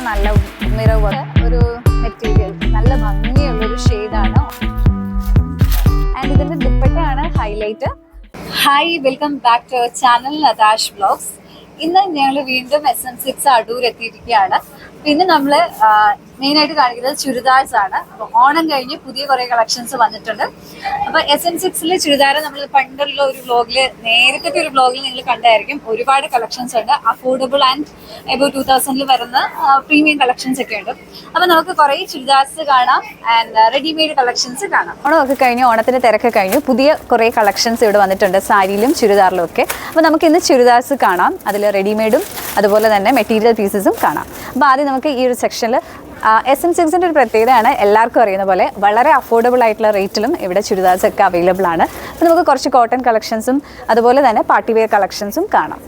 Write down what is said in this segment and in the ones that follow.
നെക്കിൽ നല്ല നിറവ് ഒരു മെറ്റീരിയൽ നല്ല ഭംഗിയുള്ള ഒരു ഷെയ്ഡാണ് ആൻഡ് ഇതിന്റെ ദുപ്പട്ടയാണ് highlight hi welcome back to channel Natash blogs ഇന്ന് ഞങ്ങൾ വീണ്ടും എസ് എം സിക്സ് അടൂർ എത്തിയിരിക്കുകയാണ് പിന്നെ നമ്മൾ മെയിൻ ആയിട്ട് കാണിക്കുന്നത് ചുരിദാർസ് ആണ്. അപ്പൊ ഓണം കഴിഞ്ഞ് പുതിയ കുറെ കളക്ഷൻസ് വന്നിട്ടുണ്ട്. അപ്പൊ എസ് എൻ സിക്സിലെ ചുരിദാർ നമ്മൾ പണ്ടുള്ള ഒരു വ്ലോഗിൽ നേരത്തെ ഒരു വ്ലോഗിൽ നിങ്ങൾ കണ്ടായിരിക്കും ഒരുപാട് കളക്ഷൻസ് ഉണ്ട്. അഫോർഡബിൾ ആൻഡ് എബോ ടൂ തൗസൻഡിൽ വരുന്ന പ്രീമിയം കളക്ഷൻസ് ഒക്കെ ഉണ്ട്. അപ്പൊ നമുക്ക് കുറെ ചുരിദാർസ് കാണാം ആൻഡ് റെഡിമെയ്ഡ് കളക്ഷൻസ് കാണാം. ഓണമൊക്കെ കഴിഞ്ഞു ഓണത്തിന്റെ തിരക്ക് കഴിഞ്ഞു പുതിയ കുറെ കളക്ഷൻസ് ഇവിടെ വന്നിട്ടുണ്ട്. സാരിയിലും ചുരിദാറിലും ഒക്കെ. അപ്പോൾ നമുക്ക് ഇന്ന് ചുരിദാർസ് കാണാം. അതിൽ റെഡിമെയ്ഡും അതുപോലെ തന്നെ മെറ്റീരിയൽ പീസസും കാണാം. അപ്പോൾ ആദ്യം നമുക്ക് ഈ ഒരു സെക്ഷനിൽ എസ് എം സിക്സിന്റെ ഒരു പ്രത്യേകതയാണ് എല്ലാവർക്കും അറിയുന്ന പോലെ വളരെ അഫോർഡബിൾ ആയിട്ടുള്ള റേറ്റിലും ഇവിടെ ചുരിദാർസ് ഒക്കെ അവൈലബിൾ ആണ്. അപ്പോൾ നമുക്ക് കുറച്ച് കോട്ടൺ കളക്ഷൻസും അതുപോലെ തന്നെ പാർട്ടി വെയർ കളക്ഷൻസും കാണാം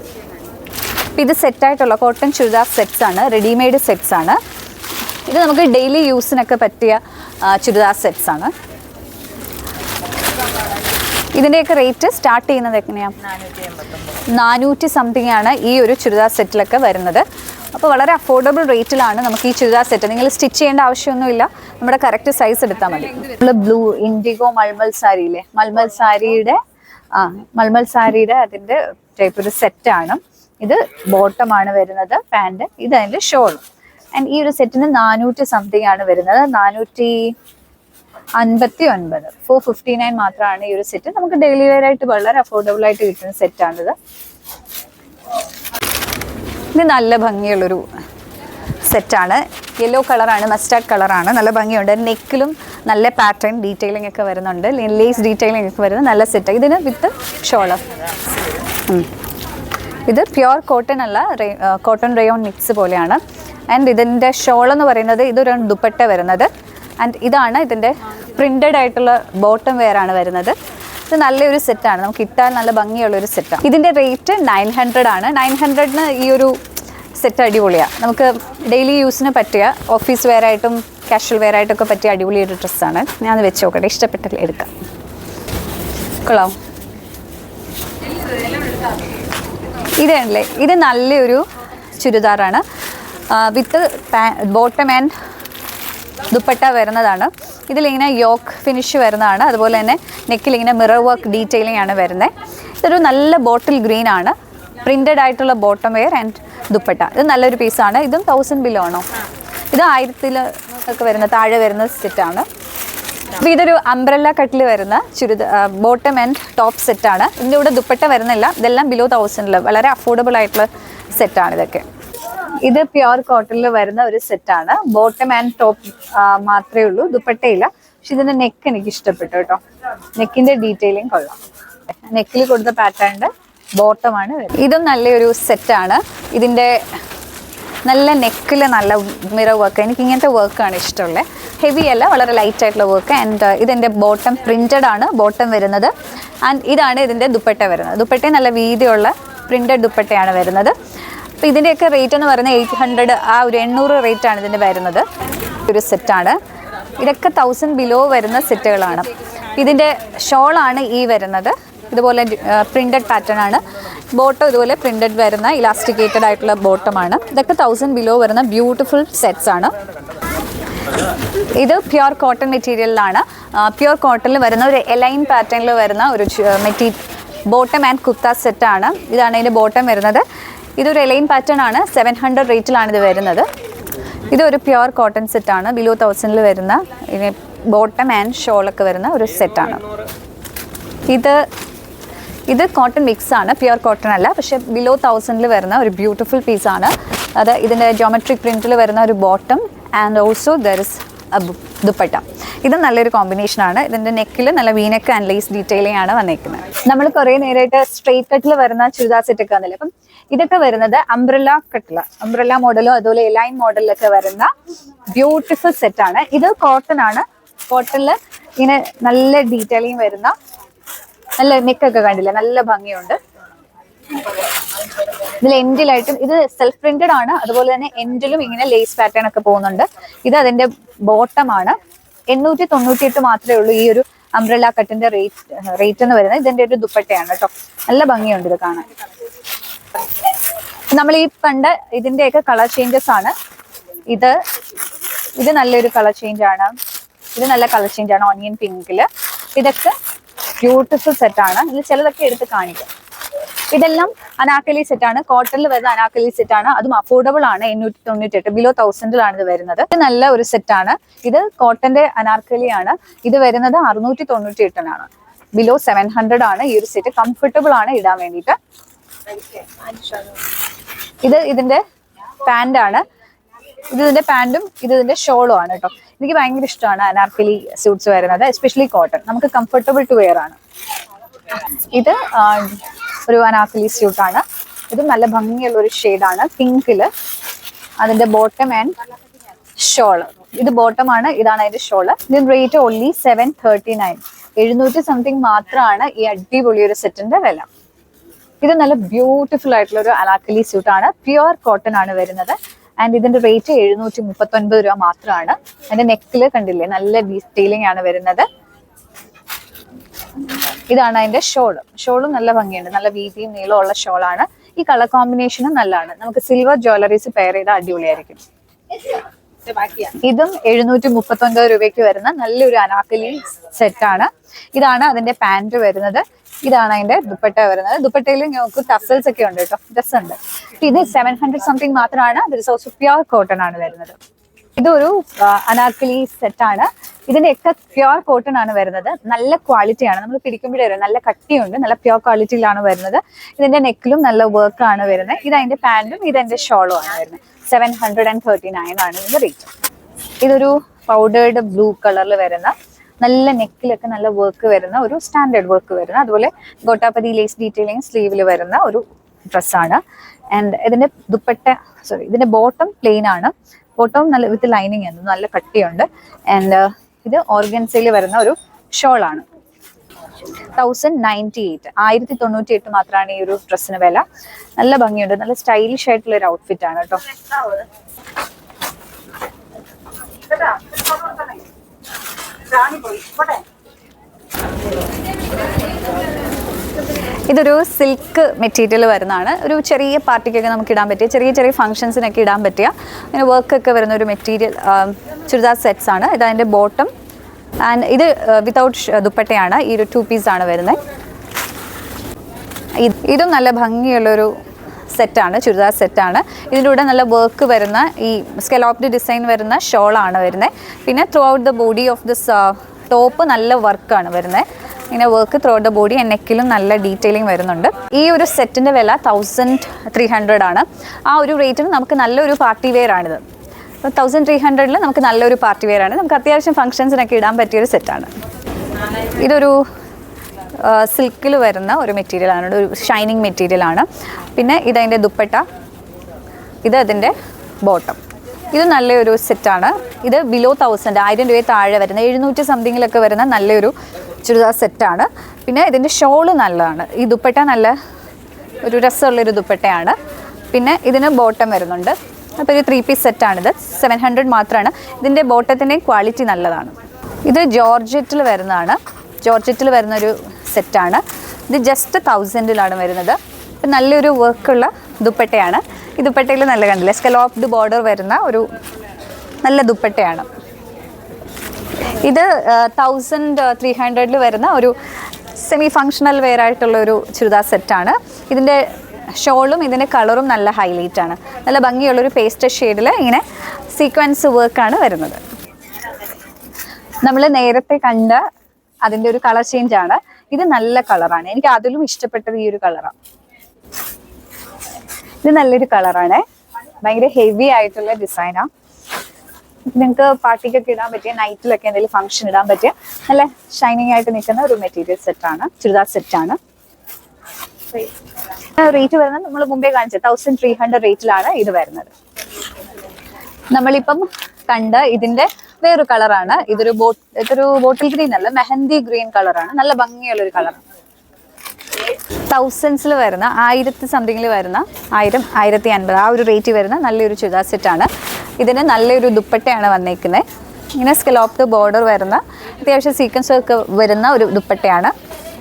ഇത് സെറ്റായിട്ടുള്ള കോട്ടൺ ചുരിദാർ സെറ്റ്സ് ആണ് റെഡിമെയ്ഡ് സെറ്റ്സ് ആണ്. ഇത് നമുക്ക് ഡെയിലി യൂസിനൊക്കെ പറ്റിയ ചുരിദാർ സെറ്റ്സ് ആണ്. ഇതിന്റെയൊക്കെ റേറ്റ് സ്റ്റാർട്ട് ചെയ്യുന്നത് എങ്ങനെയാണ് നാനൂറ്റി സംതിങ് ആണ് ഈ ഒരു ചുരിദാർ സെറ്റിലൊക്കെ വരുന്നത്. അപ്പോൾ വളരെ അഫോർഡബിൾ റേറ്റിലാണ് നമുക്ക് ഈ ചുരിദാർ സെറ്റ് നിങ്ങൾ സ്റ്റിച്ച് ചെയ്യേണ്ട ആവശ്യമൊന്നുമില്ല. നമ്മുടെ കറക്റ്റ് സൈസ് എടുത്താൽ മതി. നമ്മൾ ബ്ലൂ ഇൻഡിഗോ മൾമൽ സാരിയില്ലേ മൾമൽ സാരിയുടെ ആ മൾമൽ സാരിയുടെ അതിന്റെ ടൈപ്പ് ഒരു സെറ്റാണ് ഇത് ബോട്ടമാണ് വരുന്നത് പാന്റ് ഇത് അതിന്റെ ഷോൾ ആൻഡ് ഈ ഒരു സെറ്റിന് നാനൂറ്റി സംതിങ് ആണ് വരുന്നത്. നാനൂറ്റി അൻപത്തി ഒൻപത് ഫോർ ഫിഫ്റ്റി നയൻ മാത്രമാണ് ഈ ഒരു സെറ്റ് നമുക്ക് ഡെയിലി വെയർ ആയിട്ട് വളരെ അഫോർഡബിൾ ആയിട്ട് കിട്ടുന്ന സെറ്റാണിത് ഇത് നല്ല ഭംഗിയുള്ളൊരു സെറ്റാണ്. യെല്ലോ കളറാണ് മസ്റ്റാർഡ് കളറാണ് നല്ല ഭംഗിയുണ്ട്. നെക്കിലും നല്ല പാറ്റേൺ ഡീറ്റെയിലിംഗ് ഒക്കെ വരുന്നുണ്ട്. ലേസ് ഡീറ്റെയിലിംഗ് ഒക്കെ വരുന്ന നല്ല സെറ്റ് ഇതിന് വിത്ത് ഷോളർ ഇത് പ്യുവർ കോട്ടൺ അല്ല കോട്ടൺ റയോൺ മിക്സ് പോലെയാണ്. ആൻഡ് ഇതിന്റെ ഷോൾ എന്ന് പറയുന്നത് ഇതൊരു ദുപ്പട്ട വരുന്നത്. ആൻഡ് ഇതാണ് ഇതിന്റെ പ്രിന്റഡ് ആയിട്ടുള്ള ബോട്ടം വെയർ ആണ് വരുന്നത്. ഇത് നല്ലൊരു സെറ്റാണ് നമുക്ക് ഇട്ടാൽ നല്ല ഭംഗിയുള്ള ഒരു സെറ്റാണ് ഇതിന്റെ റേറ്റ് നയൻ ഹൺഡ്രഡ് ആണ്. നയൻ ഹൺഡ്രഡിന് ഈ ഒരു സെറ്റ് അടിപൊളിയാണ് നമുക്ക് ഡെയിലി യൂസിന് പറ്റിയ ഓഫീസ് വെയർ ആയിട്ടും കാഷ്വൽ വെയർ ആയിട്ടൊക്കെ പറ്റിയ അടിപൊളി ഒരു ഡ്രസ്സാണ് ഞാൻ വെച്ച് നോക്കട്ടെ. ഇഷ്ടപ്പെട്ടില്ല എടുക്കാം. കൊള്ളാം. ഇതാണല്ലേ ഇത് നല്ലൊരു ചുരിദാറാണ്. വിത്ത് ബോട്ടം ആൻഡ് ദുപ്പട്ട വരുന്നതാണ്. ഇതിലിങ്ങനെ യോക്ക് ഫിനിഷ് വരുന്നതാണ്. അതുപോലെ തന്നെ നെക്കിലിങ്ങനെ മിറർ വർക്ക് ഡീറ്റെയിലിംഗ് ആണ് വരുന്നത് ഇതൊരു നല്ല ബോട്ടിൽ ഗ്രീൻ ആണ്. പ്രിന്റഡ് ആയിട്ടുള്ള ബോട്ടം വെയർ ആൻഡ് ദുപ്പട്ട. ഇത് നല്ലൊരു പീസാണ് ഇതും തൗസൻഡ് ബിലോ ആണോ? ഇത് ആയിരത്തിൽ ഒക്കെ വരുന്ന താഴെ വരുന്ന സെറ്റാണ് അപ്പോൾ ഇതൊരു അംബ്രല്ല കട്ടിൽ വരുന്ന ചുരിദ ബോട്ടം ആൻഡ് ടോപ്പ് സെറ്റാണ് ഇതിന്റെ കൂടെ ദുപ്പട്ട വരുന്നില്ല. ഇതെല്ലാം ബിലോ തൗസൻഡിൽ വളരെ അഫോർഡബിൾ ആയിട്ടുള്ള സെറ്റാണ് ഇതൊക്കെ. ഇത് പ്യുവർ കോട്ടണിൽ വരുന്ന ഒരു സെറ്റാണ് ബോട്ടം ആൻഡ് ടോപ്പ് മാത്രമേ ഉള്ളൂ. ദുപ്പട്ടയില്ല. പക്ഷെ ഇതിന്റെ നെക്ക് എനിക്ക് ഇഷ്ടപ്പെട്ടു കേട്ടോ. നെക്കിന്റെ ഡീറ്റെയിലിംഗ് കൊള്ളാം. നെക്കിൽ കൊടുത്ത പാറ്റേണിന്റെ ബോട്ടമാണ് ഇതും നല്ലൊരു സെറ്റാണ് ഇതിന്റെ നല്ല നെക്കിൽ നല്ല മിറർ വർക്ക് എനിക്ക് ഇങ്ങനത്തെ വർക്കാണ് ഇഷ്ടമുള്ളത് ഹെവി അല്ല വളരെ ലൈറ്റ് ആയിട്ടുള്ള വർക്ക് ആൻഡ് ഇതിന്റെ ബോട്ടം പ്രിന്റഡ് ആണ്. ബോട്ടം വരുന്നത്. ആൻഡ് ഇതാണ് ഇതിന്റെ ദുപ്പട്ട വരുന്നത്. ദുപ്പട്ട നല്ല വീതിയുള്ള പ്രിന്റഡ് ദുപ്പട്ടയാണ് വരുന്നത്. അപ്പോൾ ഇതിന്റെയൊക്കെ റേറ്റ് എന്ന് പറയുന്നത് എയ്റ്റ് ഹൺഡ്രഡ് ആ ഒരു എണ്ണൂറ് ആണ് ഇതിന്റെ വരുന്നത്. ഒരു സെറ്റാണ് ഇതൊക്കെ തൗസൻഡ് ബിലോ വരുന്ന സെറ്റുകളാണ് ഇതിന്റെ ഷോളാണ് ഈ വരുന്നത്. ഇതുപോലെ പ്രിന്റഡ് പാറ്റേൺ ആണ്. ബോട്ടം ഇതുപോലെ പ്രിന്റഡ് വരുന്ന ഇലാസ്റ്റിക്കേറ്റഡ് ആയിട്ടുള്ള ബോട്ടമാണ് ഇതൊക്കെ തൗസൻഡ് ബിലോ വരുന്ന ബ്യൂട്ടിഫുൾ സെറ്റ്സ് ആണ്. ഇത് പ്യുർ കോട്ടൺ മെറ്റീരിയലിലാണ് പ്യുർ കോട്ടണിൽ വരുന്ന ഒരു എലൈൻ പാറ്റേണിൽ വരുന്ന ഒരു മെറ്റീരിയൽ ബോട്ടം ആൻഡ് കുത്ത സെറ്റാണ് ഇതാണ് ഇതിന്റെ ബോട്ടം വരുന്നത്. ഇതൊരു എലൈൻ പാറ്റേൺ ആണ്. സെവൻ ഹൺഡ്രഡ് റേറ്റിലാണ് ഇത് വരുന്നത്. ഇതൊരു പ്യുർ കോട്ടൺ സെറ്റാണ് ബിലോ തൗസൻഡിൽ വരുന്ന ഇനി ബോട്ടം ആൻഡ് ഷോളൊക്കെ വരുന്ന ഒരു സെറ്റാണ് ഇത് ഇത് കോട്ടൺ മിക്സ് ആണ്. പ്യുർ കോട്ടൺ അല്ല പക്ഷേ ബിലോ തൗസൻഡിൽ വരുന്ന ഒരു ബ്യൂട്ടിഫുൾ പീസാണ് അത് ഇതിന്റെ ജോമെട്രിക് പ്രിന്റിൽ വരുന്ന ഒരു bottom and also there is dupatta ഇത് നല്ലൊരു കോമ്പിനേഷനാണ് ഇതിന്റെ നെക്കിൽ നല്ല വീനക്ക് ആൻഡ് ലേസ് ഡീറ്റെയിലിംഗ് ആണ് വന്നേക്കുന്നത്. നമ്മൾ കുറേ നേരമായിട്ട് സ്ട്രെയിറ്റ് കട്ടിൽ വരുന്ന ചുരിദാർ സെറ്റ് ഒക്കെ വന്നില്ല? അപ്പം ഇതൊക്കെ വരുന്നത് അംബ്രല്ല കട്ടിൽ. അംബ്രല്ല മോഡലും അതുപോലെ എലൈൻ മോഡലിലൊക്കെ വരുന്ന ബ്യൂട്ടിഫുൾ സെറ്റ് ആണ്. ഇത് കോട്ടൺ ആണ്. കോട്ടണിൽ ഇങ്ങനെ നല്ല ഡീറ്റെയിലിംഗ് വരുന്ന നല്ല നെക്കൊക്കെ കണ്ടില്ല? നല്ല ഭംഗിയുണ്ട്. ഇതിൽ എൻഡിലായിട്ടും ഇത് സെൽഫ് പ്രിന്റഡ് ആണ്. അതുപോലെ തന്നെ എൻഡിലും ഇങ്ങനെ ലേസ് പാറ്റേൺ ഒക്കെ പോകുന്നുണ്ട്. ഇത് അതിന്റെ ബോട്ടം ആണ്. എണ്ണൂറ്റി തൊണ്ണൂറ്റി എട്ട് മാത്രമേ ഉള്ളൂ ഈ ഒരു അംബ്രല്ല കട്ടിന്റെ റേറ്റ് റേറ്റ് എന്ന് വരുന്നത്. ഇതിന്റെ ഒരു ദുപ്പട്ടയാണ് കേട്ടോ. നല്ല ഭംഗിയുണ്ട് ഇത് കാണാൻ. നമ്മൾ ഈ കണ്ട ഇതിന്റെയൊക്കെ കളർ ചേഞ്ചസ് ആണ്. ഇത് ഇത് നല്ലൊരു കളർ ചേഞ്ച് ആണ്. ഇത് നല്ല കളർ ചേഞ്ച് ആണ് ഓണിയൻ പിങ്കിൽ ഇതൊക്കെ ബ്യൂട്ടിഫുൾ സെറ്റ് ആണ്. ഇതിൽ ചിലതൊക്കെ എടുത്ത് കാണിക്കാം. ഇതെല്ലാം അനാക്കലി സെറ്റ് ആണ്. കോട്ടണിൽ വരുന്ന അനാക്കലി സെറ്റ് ആണ്. അതും അഫോർഡബിൾ ആണ്. എണ്ണൂറ്റി തൊണ്ണൂറ്റി എട്ട് ബിലോ തൗസൻഡിലാണ് ഇത് വരുന്നത്. ഇത് നല്ല ഒരു സെറ്റ് ആണ്. ഇത് കോട്ടന്റെ അനാർക്കലി ആണ് ഇത് വരുന്നത് അറുന്നൂറ്റി തൊണ്ണൂറ്റി എട്ടിനാണ് ബിലോ സെവൻ ഹൺഡ്രഡ് ആണ് ഈ ഒരു സെറ്റ് കംഫർട്ടബിൾ ആണ് ഇടാൻ വേണ്ടിയിട്ട്. ഇത് ഇതിന്റെ പാന്റ് ആണ് ഇത് ഇതിന്റെ പാന്റും ഇത് ഇതിന്റെ ഷോളും ആണ് കേട്ടോ എനിക്ക് ഭയങ്കര ഇഷ്ടമാണ് അനാർക്കലി സ്യൂട്ട്സ് വരുന്നത് എസ്പെഷ്യലി കോട്ടൺ നമുക്ക് കംഫർട്ടബിൾ ടു വെയർ ആണ്. ഇത് ഒരു അനാർക്കലി ആണ്. ഇത് നല്ല ഭംഗിയുള്ള ഒരു ഷെയ്ഡാണ് പിങ്കിൽ. അതിന്റെ ബോട്ടം ആൻഡ് ഷോൾ ഇത് ബോട്ടം ആണ് ഇതാണ് അതിന്റെ ഷോൾ ഇതിന് rate only seven thirty nine എഴുന്നൂറ്റി സംതിങ് മാത്രമാണ് ഈ അടിപൊളി ഒരു സെറ്റിന്റെ വില. ഇത് നല്ല ബ്യൂട്ടിഫുൾ ആയിട്ടുള്ള ഒരു അലാക്കലി സ്യൂട്ട് ആണ്. പ്യുവർ കോട്ടൺ ആണ് വരുന്നത്. ആൻഡ് ഇതിന്റെ റേറ്റ് എഴുന്നൂറ്റി മുപ്പത്തി ഒൻപത് രൂപ മാത്രമാണ്. അതിന്റെ നെക്കിൽ കണ്ടില്ലേ നല്ല ഡീറ്റെയിലിംഗ് ആണ് വരുന്നത്. ഇതാണ് അതിന്റെ ഷോൾ ഷോളും നല്ല ഭംഗിയുണ്ട്. നല്ല വീതിയും നീളവും ഉള്ള ഷോളാണ് ഈ കളർ കോമ്പിനേഷനും നല്ലതാണ്. നമുക്ക് സിൽവർ ജ്വല്ലറീസ് പെയർ ചെയ്താൽ അടിപൊളിയായിരിക്കും. ഇതും എഴുന്നൂറ്റി മുപ്പത്തി ഒൻപത് രൂപയ്ക്ക് വരുന്ന നല്ലൊരു അനാക്കലി സെറ്റ് ആണ്. ഇതാണ് അതിന്റെ പാന്റ് വരുന്നത്. ഇതാണ് അതിന്റെ ദുപ്പട്ട വരുന്നത്. ദുപ്പട്ടയിൽ ഞങ്ങൾക്ക് ടസൽസ് ഒക്കെ ഉണ്ട് കേട്ടോ. ഉണ്ട്. ഇത് സെവൻ ഹൺഡ്രഡ് സംതിങ് മാത്രമാണ്. ഓൾസോ പ്യുവർ കോട്ടൺ ആണ് വരുന്നത്. ഇതൊരു അനാർക്കലി സെറ്റ് ആണ്. ഇതിന്റെ ഒക്കെ പ്യുവർ കോട്ടൺ ആണ് വരുന്നത്. നല്ല ക്വാളിറ്റി ആണ്. നമ്മൾ പിടിക്കുമ്പോഴേ വരും നല്ല കട്ടിയുണ്ട്. നല്ല പ്യുവർ ക്വാളിറ്റിയിലാണ് വരുന്നത്. ഇതിന്റെ നെക്കിലും നല്ല വർക്ക് ആണ് വരുന്നത്. ഇത് അതിന്റെ പാന്റും ഇത് അതിന്റെ ഷോളും ആണ് വരുന്നത്. Seven hundred and thirty nine ആണ് ഇതിന്റെ റേറ്റ് ഇതൊരു പൗഡേർഡ് ബ്ലൂ കളറിൽ വരുന്ന നല്ല നെക്കിലൊക്കെ നല്ല വർക്ക് വരുന്ന ഒരു സ്റ്റാൻഡേർഡ് വർക്ക് വരുന്ന അതുപോലെ ഗോട്ടാപ്പതി ലേസ് ഡീറ്റെയിലിംഗ് സ്ലീവിൽ വരുന്ന ഒരു ഡ്രസ്സാണ് ആൻഡ് ഇതിന്റെ ദുപ്പട്ട സോറി ഇതിന്റെ ബോട്ടം പ്ലെയിൻ ആണ്. ബോട്ടം നല്ല വിത്ത് ലൈനിങ് ആണ് നല്ല കട്ടിയുണ്ട്. ആൻഡ് ഇത് ഓർഗൻസയിൽ വരുന്ന ഒരു ഷോൾ ആണ്. തൗസൻഡ് നയന്റി എയ്റ്റ് ആയിരത്തി തൊണ്ണൂറ്റി എട്ട് മാത്രമാണ് ഈ ഒരു ഡ്രസ്സിന് വില. നല്ല ഭംഗിയുണ്ട് നല്ല സ്റ്റൈലിഷ് ആയിട്ടുള്ള ഒരു ഔട്ട്ഫിറ്റ് ആണ് കേട്ടോ. ഇതൊരു സിൽക്ക് മെറ്റീരിയൽ വരുന്നതാണ്. ഒരു ചെറിയ പാർട്ടിക്കൊക്കെ നമുക്ക് ഇടാൻ പറ്റിയ ചെറിയ ചെറിയ ഫംഗ്ഷൻസിനൊക്കെ ഇടാൻ പറ്റിയ അങ്ങനെ വർക്കൊക്കെ വരുന്ന ഒരു മെറ്റീരിയൽ ചുരിദാർ സെറ്റ്സ് ആണ്. ഇത് അതിന്റെ ബോട്ടം ആൻഡ് ഇത് വിതൗട്ട് ദുപ്പട്ടയാണ്. ഈ ഒരു ടു പീസാണ് വരുന്നത്. ഇതും നല്ല ഭംഗിയുള്ളൊരു സെറ്റാണ് ചുരിദാർ സെറ്റാണ്. ഇതിലൂടെ നല്ല വർക്ക് വരുന്ന ഈ സ്കെലോപ്ഡ് ഡിസൈൻ വരുന്ന ഷോളാണ് വരുന്നത് പിന്നെ throughout the body of this top നല്ല വർക്കാണ് വരുന്നത് ഇങ്ങനെ work throughout the body നെക്കിലും നല്ല ഡീറ്റെയിലിംഗ് വരുന്നുണ്ട്. ഈ ഒരു സെറ്റിന്റെ വില തൗസൻഡ് ത്രീ ഹൺഡ്രഡ് ആണ്. ആ ഒരു റേറ്റിന് നമുക്ക് നല്ലൊരു പാർട്ടി വെയർ ആണിത്. തൗസൻഡ് ത്രീ ഹൺഡ്രഡിൽ നമുക്ക് നല്ലൊരു പാർട്ടി വെയർ ആണ്. നമുക്ക് അത്യാവശ്യം ഫംഗ്ഷൻസിനൊക്കെ ഇടാൻ പറ്റിയൊരു സെറ്റാണ് ഇതൊരു സിൽക്കിൽ വരുന്ന ഒരു മെറ്റീരിയലാണ്. ഒരു ഷൈനിങ് മെറ്റീരിയലാണ്. പിന്നെ ഇതതിന്റെ ദുപ്പട്ട. ഇത് അതിന്റെ ബോട്ടം ഇത് നല്ലൊരു സെറ്റാണ് ഇത് ബിലോ തൗസൻഡ് ആയിരം രൂപയെ താഴെ വരുന്ന എഴുന്നൂറ്റി സംതിങ്ങിലൊക്കെ വരുന്ന നല്ലൊരു ചുരിദാർ സെറ്റാണ് പിന്നെ ഇതിന്റെ ഷോൾ നല്ലതാണ്. ഈ ദുപ്പട്ട നല്ല ഒരു രസമുള്ളൊരു ദുപ്പട്ടയാണ്. പിന്നെ ഇതിന് ബോട്ടം വരുന്നുണ്ട്. അപ്പോൾ ഒരു ത്രീ പീസ് സെറ്റാണിത് സെവൻ ഹൺഡ്രഡ് മാത്രമാണ് ഇതിന്റെ ബോട്ടത്തിന്റെയും ക്വാളിറ്റി നല്ലതാണ്. ഇത് ജോർജറ്റിൽ വരുന്നതാണ്. ജോർജറ്റിൽ വരുന്ന ഒരു സെറ്റാണ് ഇത് ജസ്റ്റ് തൗസൻഡിലാണ് വരുന്നത്. നല്ലൊരു വർക്കുള്ള ദുപ്പട്ടയാണ്. ഈ ദുപ്പട്ടയിൽ നല്ല കണ്ടില്ല? സ്കലോപ്ഡ് ബോർഡർ വരുന്ന ഒരു നല്ല ദുപ്പട്ടയാണ്. ഇത് തൗസൻഡ് ത്രീ ഹൺഡ്രഡിൽ വരുന്ന ഒരു സെമി ഫങ്ഷണൽ വെയർ ആയിട്ടുള്ള ഒരു ചുരിദാർ സെറ്റാണ് ഇതിന്റെ ഷോളും ഇതിന്റെ കളറും നല്ല ഹൈലൈറ്റ് ആണ്. നല്ല ഭംഗിയുള്ളൊരു പേസ്റ്റ് ഷെയ്ഡിൽ ഇങ്ങനെ സീക്വൻസ് വർക്കാണ് വരുന്നത്. നമ്മൾ നേരത്തെ കണ്ട അതിന്റെ ഒരു കളർ ചേഞ്ച് ആണ്. ഇത് നല്ല കളറാണ്. എനിക്ക് അതിലും ഇഷ്ടപ്പെട്ടത് ഈ ഒരു കളറാണ്. ഇത് നല്ലൊരു കളറാണ്. ഭയങ്കര ഹെവി ആയിട്ടുള്ള ഡിസൈനാണ് നിങ്ങൾക്ക് പാർട്ടിക്കൊക്കെ ഇടാൻ പറ്റിയ നൈറ്റിലൊക്കെ എന്തെങ്കിലും ഫംഗ്ഷൻ ഇടാൻ പറ്റിയ നല്ല ഷൈനിങ് ആയിട്ട് നിൽക്കുന്ന ഒരു മെറ്റീരിയൽ സെറ്റാണ് ചുരിദാർ സെറ്റാണ് റേറ്റ് വരുന്നത് നമ്മൾ മുമ്പേ കാണിച്ച. തൗസൻഡ് ത്രീ ഹൺഡ്രഡ് റേറ്റിലാണ് ഇത് വരുന്നത്. നമ്മളിപ്പം കണ്ട ഇതിന്റെ വേറൊരു കളറാണ്. ഇതൊരു ബോട്ട് ഇതൊരു ബോട്ടിൽ ഗ്രീൻ അല്ല മെഹന്തി ഗ്രീൻ കളറാണ്. നല്ല ഭംഗിയുള്ള ഒരു കളറാണ് തൗസൻഡ്സിൽ വരുന്ന ആയിരത്തി സംതിങ്ങിൽ വരുന്ന ആയിരം ആയിരത്തി അൻപത് ആ ഒരു റേറ്റ് വരുന്ന നല്ലൊരു ചുരിദാർ സെറ്റാണ് ഇതിന് നല്ലൊരു ദുപ്പട്ടയാണ് വന്നേക്കുന്നത് ഇങ്ങനെ സ്കലോപ്ഡ് ബോർഡർ വരുന്ന അത്യാവശ്യം സീക്വൻസ് ഒക്കെ വരുന്ന ഒരു ദുപ്പട്ടയാണ്.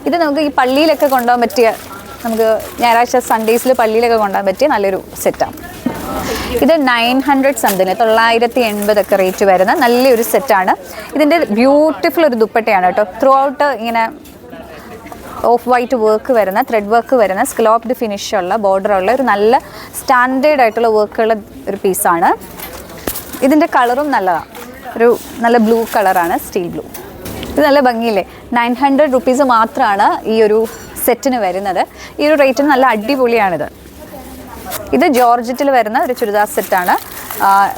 ഇത് നമുക്ക് ഈ പള്ളിയിലൊക്കെ കൊണ്ടുപോകാൻ പറ്റിയ നമുക്ക് ഞായറാഴ്ച സൺഡേസിൽ പള്ളിയിലൊക്കെ കൊണ്ടുപോകാൻ പറ്റിയ നല്ലൊരു സെറ്റാണ്. ഇത് നയൻ ഹൺഡ്രഡ് സംതിങ് തൊള്ളായിരത്തി എൺപതൊക്കെ റേറ്റ് വരുന്ന നല്ലൊരു സെറ്റാണ്. ഇതിന്റെ ബ്യൂട്ടിഫുൾ ഒരു ദുപ്പട്ടയാണ് കേട്ടോ. ത്രൂ ഔട്ട് ഇങ്ങനെ ഓഫ് വൈറ്റ് വർക്ക് വരുന്ന ത്രെഡ് വർക്ക് വരുന്ന സ്ക്ലോപ്ഡ് ഫിനിഷ് ഉള്ള ബോർഡർ ഉള്ള ഒരു നല്ല സ്റ്റാൻഡേർഡ് ആയിട്ടുള്ള വർക്കുള്ള ഒരു പീസാണ് ഇതിന്റെ കളറും നല്ലതാണ് ഒരു നല്ല ബ്ലൂ കളറാണ് സ്റ്റീൽ ബ്ലൂ ഇത് നല്ല ഭംഗിയില്ലേ? നയൻ ഹൺഡ്രഡ് റുപ്പീസ് മാത്രമാണ് ഈ ഒരു സെറ്റിന് വരുന്നത്. ഈ ഒരു റേറ്റിന് നല്ല അടിപൊളിയാണിത്. ഇത് ജോർജറ്റിൽ വരുന്ന ഒരു ചുരിദാർ സെറ്റാണ്.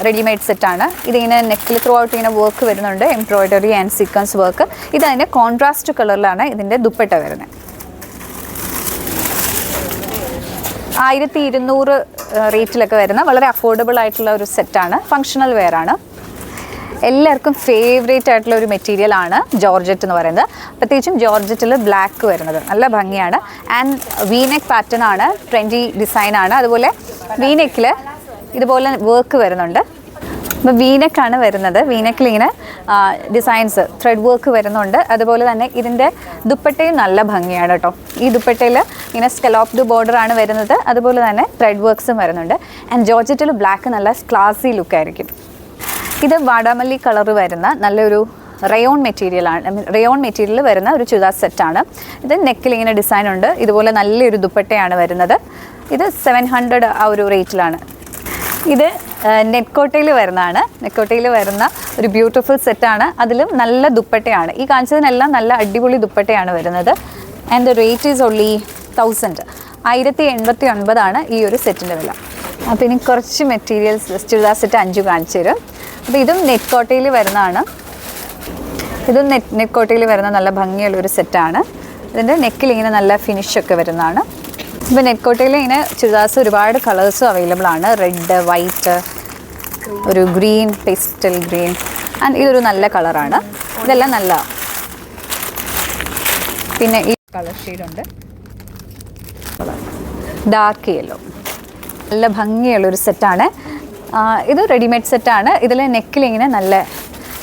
റെഡിമെയ്ഡ് സെറ്റാണ്. ഇതിങ്ങനെ നെക്കിൽ ത്രൂ ഔട്ട് ഇങ്ങനെ വർക്ക് വരുന്നുണ്ട്. എംബ്രോയ്ഡറി ആൻഡ് സീക്വൻസ് വർക്ക് ഇത് അതിന്റെ കോൺട്രാസ്റ്റ് കളറിലാണ് ഇതിന്റെ ദുപ്പട്ട വരുന്നത്. ആയിരത്തി ഇരുന്നൂറ് റേറ്റിലൊക്കെ വരുന്ന വളരെ അഫോർഡബിൾ ആയിട്ടുള്ള ഒരു സെറ്റാണ്. ഫങ്ഷണൽ വെയർ ആണ്. എല്ലാവർക്കും ഫേവറേറ്റ് ആയിട്ടുള്ള ഒരു മെറ്റീരിയൽ ആണ് ജോർജറ്റ് എന്ന് പറയുന്നത്. പ്രത്യേകിച്ചും ജോർജറ്റിൽ ബ്ലാക്ക് വരുന്നത്. നല്ല ഭംഗിയാണ്. ആൻഡ് വീനെക്ക് പാറ്റേൺ ആണ്. ട്രെൻഡി ഡിസൈൻ ആണ്. അതുപോലെ വീനെക്കിൽ ഇതുപോലെ വർക്ക് വരുന്നുണ്ട്. അപ്പോൾ വീനക്കാണ് വരുന്നത്. വീനക്കിൽ ഇങ്ങനെ ഡിസൈൻസ് ത്രെഡ് വർക്ക് വരുന്നുണ്ട്. അതുപോലെ തന്നെ ഇതിന്റെ ദുപ്പട്ടയും നല്ല ഭംഗിയാണ് കേട്ടോ. ഈ ദുപ്പട്ടയിൽ ഇങ്ങനെ സ്കലോപ്ഡ് ബോർഡർ ആണ് വരുന്നത്. അതുപോലെ തന്നെ ത്രെഡ് വർക്ക്സും വരുന്നുണ്ട്. ആൻഡ് ജോർജറ്റിൽ ബ്ലാക്ക് നല്ല ക്ലാസി ലുക്കായിരിക്കും ഇത് വാടാമല്ലി കളർ വരുന്ന നല്ലൊരു റയോൺ മെറ്റീരിയലാണ് റയോൺ മെറ്റീരിയൽ വരുന്ന ഒരു ചുരിദാർ സെറ്റാണ് ഇത് നെക്കിൽ ഇങ്ങനെ ഡിസൈൻ ഉണ്ട്. ഇതുപോലെ നല്ലൊരു ദുപ്പട്ടയാണ് വരുന്നത്. ഇത് സെവൻ ഹൺഡ്രഡ് ആ ഒരു റേറ്റിലാണ് ഇത് നെക്കോട്ടയിൽ വരുന്നതാണ്. നെക്കോട്ടയിൽ വരുന്ന ഒരു ബ്യൂട്ടിഫുൾ സെറ്റാണ് അതിലും നല്ല ദുപ്പട്ടയാണ്. ഈ കാണിച്ചതിനെല്ലാം നല്ല അടിപൊളി ദുപ്പട്ടയാണ് വരുന്നത്. And the rate is only thousand ആയിരത്തി എൺപത്തി ഒൻപതാണ് ഈ ഒരു സെറ്റിന്റെ വില. അപ്പോൾ ഇനി കുറച്ച് മെറ്റീരിയൽസ് ചുരിദാർ സെറ്റ് അഞ്ച് കാണിച്ചു തരും. അപ്പോൾ ഇതും നെറ്റ് കോട്ടയിൽ വരുന്നതാണ്. ഇതും നെറ്റ് നെറ്റ് കോട്ടയിൽ വരുന്ന നല്ല ഭംഗിയുള്ള ഒരു സെറ്റാണ് ഇതിന്റെ നെക്കിൽ ഇങ്ങനെ നല്ല ഫിനിഷൊക്കെ വരുന്നതാണ്. ഇപ്പോൾ നെറ്റ് കോട്ടയിൽ ഇങ്ങനെ ചുരിദാർസ് ഒരുപാട് കളേഴ്സും അവൈലബിൾ ആണ്. റെഡ് വൈറ്റ് ഒരു ഗ്രീൻ പെസ്റ്റൽ ഗ്രീൻ ആൻഡ് ഇതൊരു നല്ല കളറാണ് ഇതെല്ലാം നല്ല പിന്നെ ഈ കളർ ഷെയ്ഡുണ്ട് ഡാർക്ക് യെല്ലോ നല്ല ഭംഗിയുള്ളൊരു സെറ്റാണ് ഇത് റെഡിമെയ്ഡ് സെറ്റാണ് ഇതിൽ നെക്കിൽ ഇങ്ങനെ നല്ല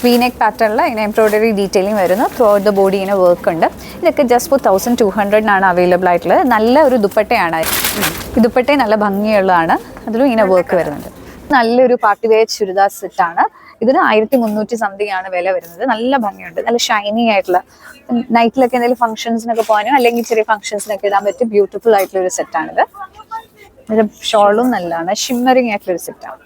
വീനെക്ക് പാറ്റേണിൽ ഇങ്ങനെ എംബ്രോയ്ഡറി ഡീറ്റെയിലിംഗ് വരുന്നു. ത്രൂ ഔട്ട് ദ ബോഡി ഇങ്ങനെ വർക്ക് ഉണ്ട്. ഇതൊക്കെ ജസ്റ്റ് ഫോർ തൗസൻഡ് ടു ഹൺഡ്രഡിനാണ് അവൈലബിൾ ആയിട്ടുള്ളത്. നല്ല ഒരു ദുപ്പട്ടയാണ്. ഈ ദുപ്പട്ടയും നല്ല ഭംഗിയുള്ളതാണ്. അതിലും ഇങ്ങനെ വർക്ക് വരുന്നുണ്ട്. നല്ലൊരു പാർട്ടി വെയർ ചുരിദാർ സെറ്റാണ് ഇതിന് ആയിരത്തി മുന്നൂറ്റി സംതിങ് ആണ് വില വരുന്നത്. നല്ല ഭംഗിയുണ്ട്. നല്ല ഷൈനിങ് ആയിട്ടുള്ള. നൈറ്റിലൊക്കെ എന്തെങ്കിലും ഫംഗ്ഷൻസിനൊക്കെ പോകാനോ അല്ലെങ്കിൽ ചെറിയ ഫംഗ്ഷൻസിനൊക്കെ ഇടാൻ പറ്റിയ ബ്യൂട്ടിഫുൾ ആയിട്ടുള്ള ഒരു സെറ്റാണിത് ഷോളും നല്ലതാണ്. ഷിമ്മറിങ് ആയിട്ടുള്ള ഒരു സെറ്റാണ്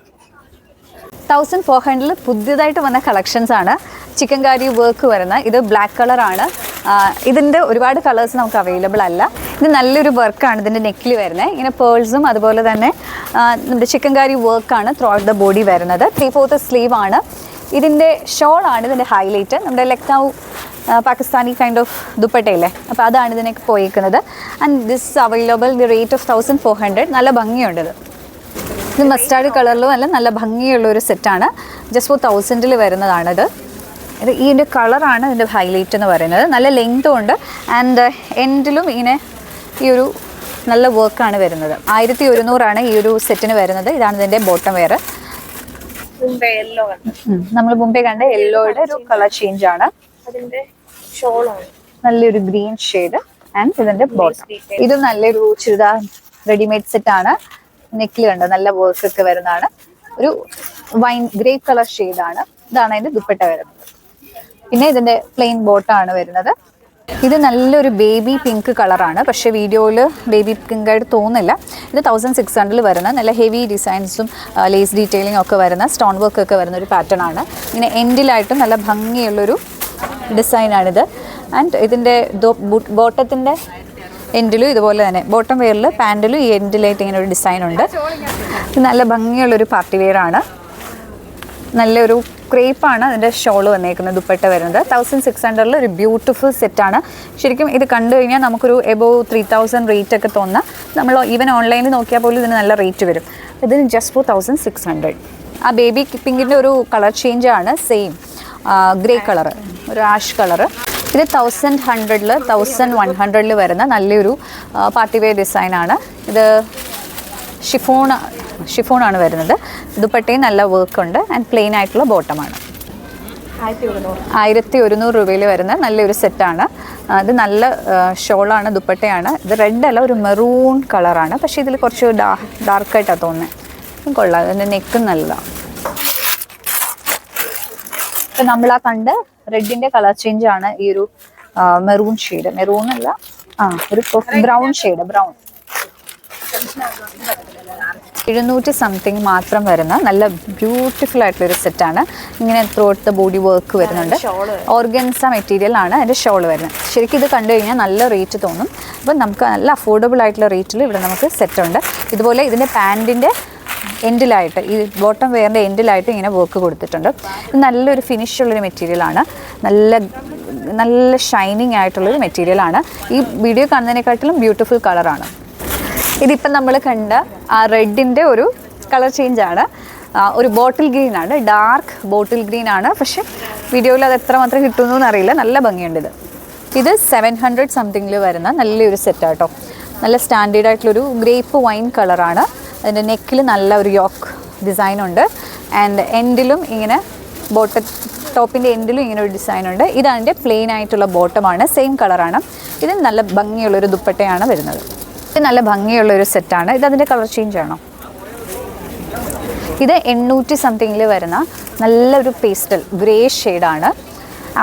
തൗസൻഡ് ഫോർ ഹൺഡ്രഡിൽ പുതിയതായിട്ട് വന്ന കളക്ഷൻസ് ആണ്. ചിക്കൻ കാരി വർക്ക് വരുന്ന. ഇത് ബ്ലാക്ക് കളറാണ് ഇതിന്റെ ഒരുപാട് കളേഴ്സ് നമുക്ക് അവൈലബിൾ അല്ല. ഇത് നല്ലൊരു വർക്കാണ് ഇതിന്റെ നെക്കിൽ വരുന്നത് ഇങ്ങനെ പേൾസും അതുപോലെ തന്നെ നമ്മുടെ ചിക്കൻ കാരി വർക്കാണ് ത്രൂ ഔട്ട് ദ ബോഡി വരുന്നത്. ത്രീ ഫോർത്ത് സ്ലീവ് ആണ്. ഇതിന്റെ ആണ് ഇതിന്റെ ഹൈലൈറ്റ് നമ്മുടെ ലക്നൗ പാകിസ്ഥാനി കൈൻഡ് ഓഫ് ദുപ്പട്ടയില്ലേ അപ്പോൾ അതാണ് ഇതിനൊക്കെ പോയിരിക്കുന്നത് and this available the rate of thousand four hundred നല്ല ഭംഗിയുണ്ട് ഇത്. ഇത് മസ്റ്റാർഡ് കളറിലും അല്ല നല്ല ഭംഗിയുള്ള ഒരു സെറ്റാണ് ജസ്റ്റ് ഫോർ തൗസൻഡിൽ വരുന്നതാണിത്. ഇത് ഇതിന്റെ കളറാണ് ഇതിന്റെ ഹൈലൈറ്റ് എന്ന് പറയുന്നത്. നല്ല ലെങ്തും ഉണ്ട്. ആൻഡ് എൻഡിലും ഇങ്ങനെ ഈ ഒരു നല്ല വർക്കാണ് വരുന്നത്. ആയിരത്തി ഒരുന്നൂറാണ് ഈ ഒരു സെറ്റിന് വരുന്നത്. ഇതാണ് ഇതിന്റെ ബോട്ടം വെയർ നമ്മൾ മുമ്പേ കണ്ട യെല്ലോയുടെ ഒരു കളർ ചേഞ്ച് ആണ്. നല്ലൊരു ഗ്രീൻ ഷെയ്ഡ് ആൻഡ് ഇതിന്റെ ബോട്ടം ഇത് നല്ലൊരു ചുരിദാർ റെഡിമെയ്ഡ് സെറ്റ് ആണ്. നെക്കിൽ കണ്ടോ? നല്ല വർക്ക് ഒക്കെ വരുന്നതാണ്. ഒരു വൈൻ ഗ്രേ കളർ ആണ് ഇതാണ് അതിന്റെ ദുപ്പട്ട വരുന്നത്. പിന്നെ ഇതിന്റെ പ്ലെയിൻ ബോട്ടാണ് വരുന്നത്. ഇത് നല്ലൊരു ബേബി പിങ്ക് കളറാണ്. പക്ഷേ വീഡിയോയിൽ ബേബി പിങ്ക് ആയിട്ട് തോന്നില്ല ഇത് തൗസൻഡ് സിക്സ് ഹൺഡ്രഡിൽ വരുന്ന നല്ല ഹെവി ഡിസൈൻസും ലേസ് ഡീറ്റെയിലിംഗ് ഒക്കെ വരുന്ന സ്റ്റോൺ വർക്ക് ഒക്കെ വരുന്ന ഒരു പാറ്റേൺ ആണ്. ഇങ്ങനെ എൻഡിലായിട്ടും നല്ല ഭംഗിയുള്ളൊരു ഡിസൈനാണിത്. ആൻഡ് ഇതിന്റെ ബോട്ടത്തിന്റെ എൻഡിലും ഇതുപോലെ തന്നെ. ബോട്ടം വെയറിൽ പാന്റിലും ഈ എൻഡിലായിട്ട് ഇങ്ങനെ ഒരു ഡിസൈൻ ഉണ്ട്. ഇത് നല്ല ഭംഗിയുള്ളൊരു പാർട്ടി വെയർ ആണ്. നല്ലൊരു ക്രേപ്പാണ് അതിന്റെ ഷോൾ വന്നേക്കുന്നത് ദുപ്പട്ട വരുന്നത്. തൗസൻഡ് സിക്സ് ഹൺഡ്രഡിൽ ഒരു ബ്യൂട്ടിഫുൾ സെറ്റാണ് ശരിക്കും ഇത് കണ്ടു കഴിഞ്ഞാൽ നമുക്കൊരു എബോവ് ത്രീ തൗസൻഡ് റേറ്റ് ഒക്കെ തോന്നാം നമ്മൾ ഈവൻ ഓൺലൈനിൽ നോക്കിയാൽ പോലും ഇതിന് നല്ല റേറ്റ് വരും. ഇതിന് just four thousand six hundred ആ ബേബി പിങ്കിന്റെ ഒരു കളർ ചേഞ്ചാണ് സെയിം ഗ്രേ കളർ ഒരു ആഷ് കളറ് ഇത് തൗസൻഡ് ഹൺഡ്രഡിൽ തൗസൻഡ് വൺ ഹൺഡ്രഡിൽ വരുന്ന നല്ലൊരു പാർട്ടി വെയർ ഡിസൈനാണ്. ഇത് ഷിഫോൺ ഷിഫോണാണ് വരുന്നത്. ദുപ്പട്ടയും നല്ല വർക്ക് ഉണ്ട് ആൻഡ് പ്ലെയിൻ ആയിട്ടുള്ള ബോട്ടമാണ് ആയിരത്തി ഒരുന്നൂറ് രൂപയിൽ വരുന്ന നല്ലൊരു സെറ്റാണ് അത് നല്ല ഷോളാണ് ദുപ്പട്ടയാണ്. ഇത് റെഡ് അല്ല ഒരു മെറൂൺ കളറാണ് പക്ഷേ ഇതിൽ കുറച്ച് ഡാർക്കായിട്ടാണ് തോന്നുന്നത് കൊള്ളാം. അതിന്റെ നെക്കും നല്ലതാണ് ഇപ്പൊ നമ്മൾ ആ കണ്ട് റെഡിന്റെ കളർ ചേഞ്ച് ആണ് ഈ ഒരു മെറൂൺ ഷെയ്ഡ് മെറൂൺ അല്ല ആ ഒരു ബ്രൗൺ ഷെയ്ഡ് ബ്രൗൺ എഴുന്നൂറ്റി സംതിങ് മാത്രം വരുന്ന നല്ല ബ്യൂട്ടിഫുൾ ആയിട്ടുള്ള ഒരു സെറ്റാണ് ഇങ്ങനെ ത്രോട്ട് ദ ബോഡി വർക്ക് വരുന്നുണ്ട്. ഓർഗൻസ മെറ്റീരിയൽ ആണ് അതിന്റെ ഷോൾ വരുന്നത്. ശരിക്കും ഇത് കണ്ടു കഴിഞ്ഞാൽ നല്ല റേറ്റ് തോന്നും. അപ്പം നമുക്ക് നല്ല അഫോർഡബിൾ ആയിട്ടുള്ള റേറ്റിൽ ഇവിടെ നമുക്ക് സെറ്റ് ഉണ്ട്. ഇതുപോലെ ഇതിന്റെ പാന്റിന്റെ എൻഡിലായിട്ട് ഈ ബോട്ടം വെയറിന്റെ എൻഡിലായിട്ട് ഇങ്ങനെ വർക്ക് കൊടുത്തിട്ടുണ്ട്. നല്ലൊരു ഫിനിഷ് ഉള്ളൊരു മെറ്റീരിയലാണ് നല്ല നല്ല ഷൈനിങ് ആയിട്ടുള്ളൊരു മെറ്റീരിയലാണ് ഈ വീഡിയോ കാണുന്നതിനെക്കാട്ടിലും ബ്യൂട്ടിഫുൾ കളറാണ് ഇതിപ്പം നമ്മൾ കണ്ട ആ റെഡിന്റെ ഒരു കളർ ചേഞ്ചാണ് ഒരു ബോട്ടിൽ ഗ്രീൻ ആണ്. ഡാർക്ക് ബോട്ടിൽ ഗ്രീൻ ആണ്. പക്ഷെ വീഡിയോയിൽ അത് എത്രമാത്രം കിട്ടുന്നു എന്നറിയില്ല. നല്ല ഭംഗിയുണ്ട് ഇത്. ഇത് സെവൻ ഹൺഡ്രഡ് സംതിങ്ങിൽ വരുന്ന നല്ലൊരു സെറ്റാട്ടോ നല്ല സ്റ്റാൻഡേർഡ് ആയിട്ടുള്ളൊരു ഗ്രേപ്പ് വൈൻ കളറാണ് അതിന്റെ നെക്കിൽ നല്ല ഒരു യോക്ക് ഡിസൈനുണ്ട്. ആൻഡ് എൻഡിലും ഇങ്ങനെ ബോട്ട ടോപ്പിന്റെ എൻഡിലും ഇങ്ങനെ ഒരു ഡിസൈൻ ഉണ്ട് പ്ലെയിൻ ആയിട്ടുള്ള ബോട്ടമാണ് സെയിം കളറാണ് ഇത് നല്ല ഭംഗിയുള്ളൊരു ദുപ്പട്ടയാണ് വരുന്നത്. ഇത് നല്ല ഭംഗിയുള്ള ഒരു സെറ്റാണ് ഇത് അതിന്റെ കളർ ചേഞ്ച് ആണോ? ഇത് എണ്ണൂറ്റി സംതിങ്ങിൽ വരുന്ന നല്ലൊരു പേസ്റ്റൽ ഗ്രേ ഷെയ്ഡാണ്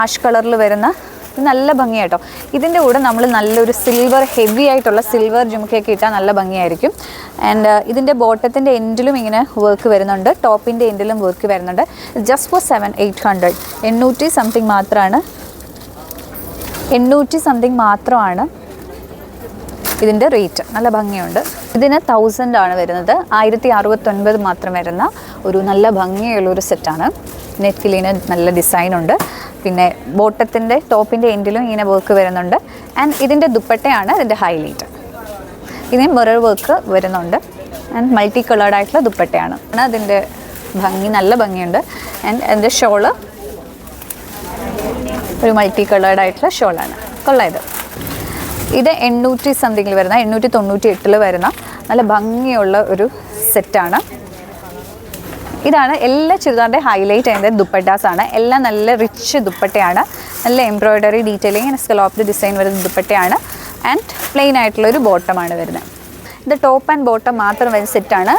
ആഷ് കളറിൽ വരുന്ന ഇത് നല്ല ഭംഗിയായിട്ടോ ഇതിന്റെ കൂടെ നമ്മൾ നല്ലൊരു സിൽവർ ഹെവി ആയിട്ടുള്ള സിൽവർ ജുമുക്കയൊക്കെ ഇട്ടാൽ നല്ല ഭംഗിയായിരിക്കും. ആൻഡ് ഇതിന്റെ ബോട്ടത്തിന്റെ എൻഡിലും ഇങ്ങനെ വർക്ക് വരുന്നുണ്ട്. ടോപ്പിന്റെ എൻഡിലും വർക്ക് വരുന്നുണ്ട്. Just four seven eight hundred എണ്ണൂറ്റി സംതിങ് മാത്രമാണ് എണ്ണൂറ്റി സംതിങ് മാത്രമാണ് ഇതിന്റെ റേറ്റ് നല്ല ഭംഗിയുണ്ട്. ഇതിന് തൗസൻഡ് ആണ് വരുന്നത്. ആയിരത്തി അറുപത്തൊൻപത് മാത്രം വരുന്ന ഒരു നല്ല ഭംഗിയുള്ള ഒരു സെറ്റാണ് നെറ്റിലിന് നല്ല ഡിസൈൻ ഉണ്ട്. പിന്നെ ബോട്ടത്തിന്റെ ടോപ്പിന്റെ എൻഡിലും ഇങ്ങനെ വർക്ക് വരുന്നുണ്ട്. ആൻഡ് ഇതിന്റെ ദുപ്പട്ടയാണ് ഇതിന്റെ ഹൈലൈറ്റ് ഇതിന് മിറർ വർക്ക് വരുന്നുണ്ട്. ആൻഡ് മൾട്ടി കളേർഡ് ആയിട്ടുള്ള ദുപ്പട്ടയാണ്. അതിന്റെ ഭംഗി നല്ല ഭംഗിയുണ്ട്. ആൻഡ് എന്റെ ഷോൾ ഒരു മൾട്ടി കളേർഡ് ആയിട്ടുള്ള ഷോളാണ്. കൊള്ളായത് ഇത്. ഇത് എണ്ണൂറ്റി സംതിങ്ങിൽ വരുന്ന എണ്ണൂറ്റി തൊണ്ണൂറ്റി എട്ടിൽ വരുന്ന നല്ല ഭംഗിയുള്ള ഒരു സെറ്റാണ്. ഇതാണ് എല്ലാ ചുരിദാറിന്റെ ഹൈലൈറ്റ് ചെയ്യുന്നത് ദുപ്പട്ടാസ് ആണ്. എല്ലാം നല്ല റിച്ച് ദുപ്പട്ടയാണ്. നല്ല എംബ്രോയ്ഡറി ഡീറ്റെയിലിംഗ് സ്കലോപ്പ് ഡിസൈൻ വരുന്ന ദുപ്പട്ടയാണ്. ആൻഡ് പ്ലെയിൻ ആയിട്ടുള്ള ഒരു ബോട്ടമാണ് വരുന്നത്. ഇത് ടോപ്പ് ആൻഡ് ബോട്ടം മാത്രം വരുന്ന സെറ്റാണ്